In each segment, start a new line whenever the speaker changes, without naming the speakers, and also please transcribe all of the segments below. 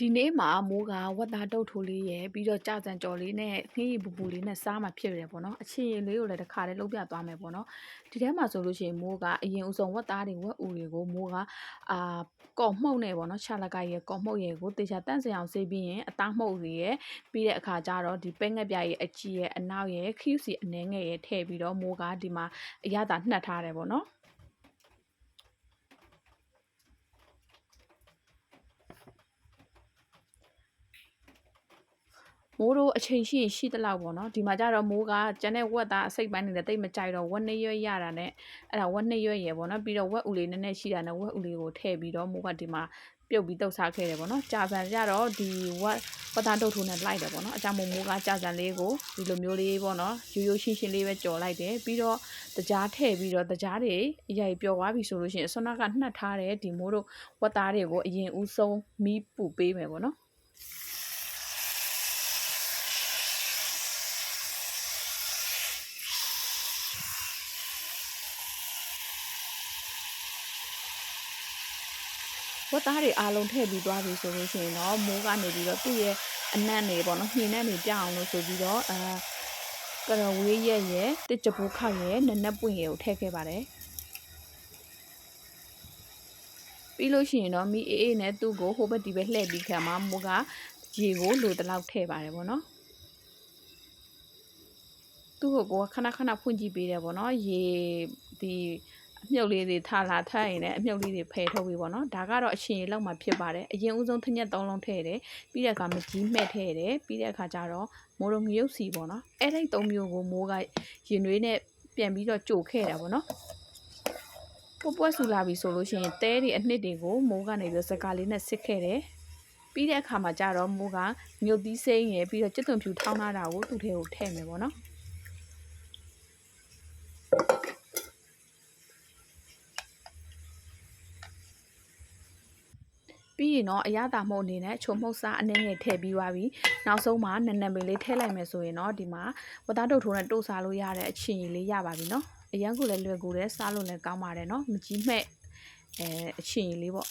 ဒီနေ့မှာမိုးကဝက်သားတုတ်ထိုးလေးရယ်ပြီးတော့ကြာစံကြော်လေးနဲ့ခင်းရီပူပူလေးနဲ့စားမှဖြစ်ရတယ်ပေါ့နော်အချင်းလေးကိုလည်းတစ်ခါတည်းလုံးပြသွားမယ်ပေါ့နော်ဒီထဲမှာဆိုလို့ရှိရင်မိုးကအရင်ဦးဆုံးဝက်သားတွေဝက်ဥတွေကိုမိုးကအာကော်မှုန့်နဲ့ပေါ့နော်ခြာလကရယ်ကော်မှုန့်ရယ်ကိုတေချာတန့်စင်အောင်ဆေးပြီးရင်အသားမှုန့်တွေရယ်ပြီးတဲ့အခါကျတော့ဒီပဲငက်ပြရဲ့အကြီးရဲ့အနောက်ရဲ့ခ ्यू စီအနှဲငယ်ရဲ့ထည့်ပြီးတော့မိုးကဒီမှာအရသာနှက်ထားတယ်ပေါ့နော် မိုးတို့အချိန်ရှိရင်ရှိသလောက်ပေါ့နော်ဒီမှာကျတော့မိုးကကျန်တဲ့ဝက်သားအစိတ်ပိုင်းတွေလည်းတိတ်မကြိုက်တော့ဝက်နှစ်ရွက်ရတာနဲ့အဲ့ဒါဝက်နှစ်ရွက်ရယ်ပေါ့နော်ပြီးတော့ဝက်ဥလေးနည်းနည်းရှိတာနဲ့ဝက်ဥလေးကိုထည့်ပြီးတော့မိုးကဒီမှာပြုတ်ပြီးတုပ်စားခဲ့တယ်ပေါ့နော်ကြာစံကြတော့ဒီဝက်ဝက်သားတုပ်ထိုးနဲ့လိုက်တယ်ပေါ့နော်အကြောင်းမို့မိုးကကြာစံလေးကိုဒီလိုမျိုးလေးပေါ့နော်ရိုးရိုးရှင်းရှင်းလေးပဲကြော်လိုက်တယ်ပြီးတော့တကြားထည့်ပြီးတော့တကြားတွေအရိုက်ပျော်သွားပြီဆိုလို့ရှိရင်ဆွမ်းနာကနှက်ထားတဲ့ဒီမိုးတို့ဝက်သားတွေကိုအရင်ဦးဆုံးမီးပူပေးမယ်ပေါ့နော် ဝတ်သားတွေအားလုံးထည့်ပြီးသွားပြီဆိုလို့ရှိရင်တော့မိုးကနေပြီးတော့သူ့ရဲ့အနံ့တွေပေါ့နော်ညှင်းနဲ့နေပြအောင်လို့ဆိုပြီးတော့အာကရဝေးရက်ရဲ့တစ်ချပူးခောက်ရဲ့နနက်ပွင့်ရဲ့ကိုထည့်ခဲ့ပါတယ်ပြီးလို့ရှိရင်တော့မိအေးအေးနဲ့သူ့ကိုဟိုဘက်ဒီဘက်လှည့်ပြီးခံမှာမိုးကရေကိုလိုတလောက်ထည့်ပါတယ်ပေါ့နော်သူ့ကိုကိုကခဏခဏဖွင့်ကြည့်ပေးတယ်ပေါ့နော်ရေဒီ အမြုပ်လေးတွေထလာထရင်လည်းအမြုပ်လေးတွေဖယ်ထုတ်ပြီးပေါ့နော်ဒါကတော့အရှင်ရေလောက်မှဖြစ်ပါတယ်အရင်ဦးဆုံးထညက်သုံးလုံးထည့်တယ်ပြီးတဲ့အခါမကြီးမှဲ့ထည့်တယ်ပြီးတဲ့အခါကျတော့မိုးရုံငရုတ်စီပေါ့နော်အဲ့ဒီသုံးမျိုးကိုမိုးကရင်နွေးနဲ့ပြန်ပြီးတော့ကြိုခဲ့တာပေါ့နော်ပွပွက်ဆူလာပြီဆိုလို့ရှိရင်တဲတွေအနှစ်တွေကိုမိုးကနေပြီးစကားလေးနဲ့စစ်ခဲ့တယ်ပြီးတဲ့အခါမှာကျတော့မိုးကမြုပ်သီးစိမ့်ရယ်ပြီးတော့ကျွတ်သွန်ဖြူထောင်းထားတာကိုသူ့ထဲကိုထည့်မယ်ပေါ့နော် ပြီးရင်တော့အရသာမှုအနေနဲ့ချုံမှုတ်စားအနည်းငယ်ထည့်ပြီးပါပြီနောက်ဆုံးမှာနံနံလေးလေးထည့်လိုက်မယ်ဆိုရင်တော့ဒီမှာဝသားတုတ်ထိုးနဲ့တုတ်စားလို့ရတဲ့အချင်ကြီးလေးရပါပြီနော်အရန်ကိုလည်းလွယ်ကူတယ်စားလို့လည်းကောင်းပါတယ်နော်မကြီးမဲ့အဲအချင်ကြီးလေးပေါ့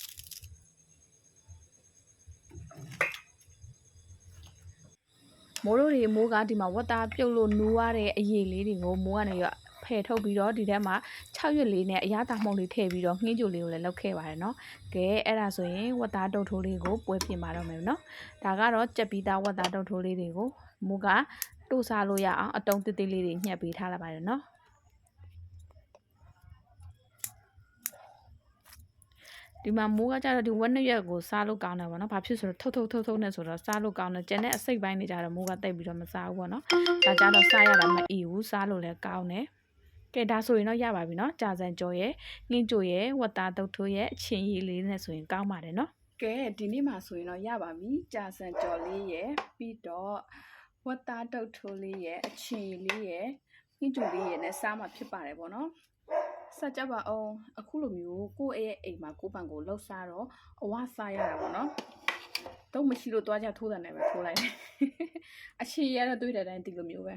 မိုးတို့တွေမိုးကဒီမှာဝတ်သားပြုတ်လို့နူးရတဲ့အရည်လေးတွေကိုမိုးကနေရ ဖယ်ထုတ်ပြီးတော့ဒီထဲမှာ6ရွက်လေးနဲ့အရသာမှုန့်လေးထည့်ပြီးတော့ငှင်းကြိုလေးကိုလည်းလောက်ခဲ့ပါတယ်နော်ကဲအဲ့ဒါဆိုရင်ဝက်သားတုတ်ထိုးလေးကိုပွဲပြင်ပါတော့မယ်နော်ဒါကတော့ကြက်ပြီးသားဝက်သားတုတ်ထိုးလေးတွေကိုမူကတိုးစားလို့ရအောင်အတုံးသေးသေးလေးတွေညှက်ပေးထားလိုက်ပါတယ်နော်ဒီမှာမိုးကကြတော့ဒီဝက်နှစ်ရက်ကိုစားလို့ကောင်းတယ်ပေါ့နော်။ဘာဖြစ်ဆိုတော့ထုတ်ထုတ်ထုတ်ထုတ်နဲ့ဆိုတော့စားလို့ကောင်းတယ်။ကျန်တဲ့အစိတ်ပိုင်းတွေကြတော့မိုးကတိတ်ပြီးတော့မစားဘူးပေါ့နော်။ဒါကြတော့စားရတာမအီဘူးစားလို့လည်းကောင်းတယ်။ ကဲဒါဆိုရင်တော့ရပါပြီနော်။ကြာစံကြော်ရဲ့ငင်းကြိုရဲ့ဝတ်သားတုပ်ထိုးရဲ့အချင်းရည်လေးနဲ့ဆိုရင်ကောင်းပါတယ်နော်။ကဲဒီနေ့မှာဆိုရင်တော့ရပါပြီ။ကြာစံကြော်လေးရဲ့ပြီးတော့ဝတ်သားတုပ်ထိုးလေးရဲ့အချင်းရည်လေးရဲ့ငင်းကြိုလေးရဲ့နဲ့စားမှဖြစ်ပါတယ်ပေါ့နော်။ဆက်ကြပါအောင်အခုလိုမျိုးကိုယ့်ရဲ့အိမ်မှာကိုယ့်ပံကိုလှုပ်ရှားတော့အဝစားရတာပေါ့နော်တော့မရှိလို့တွားကြထိုးတယ်နဲ့ပဲထိုးလိုက်တယ်အချီရတော့တွေးတဲ့အတိုင်းဒီလိုမျိုးပဲ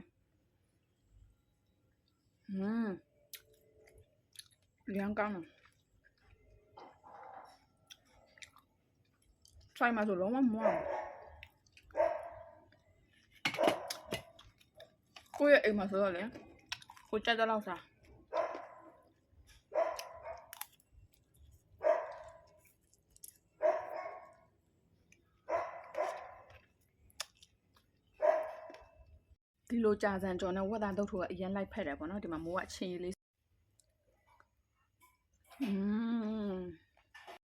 ဟွန်းလျောင်းကောင်းတယ် try မှာဆိုလုံးဝမမောကိုယ့်ရဲ့အိမ်မှာဆိုတော့လေကိုကြက်တဲ့လောက်စား ဒီလိုကြာစံကြော်နဲ့ဝက်သားတုတ်ထိုးကအရင်လိုက်ဖက်တယ်ပေါ့နော်ဒီမှာမိုးကအချင်းကြီးလေးอืม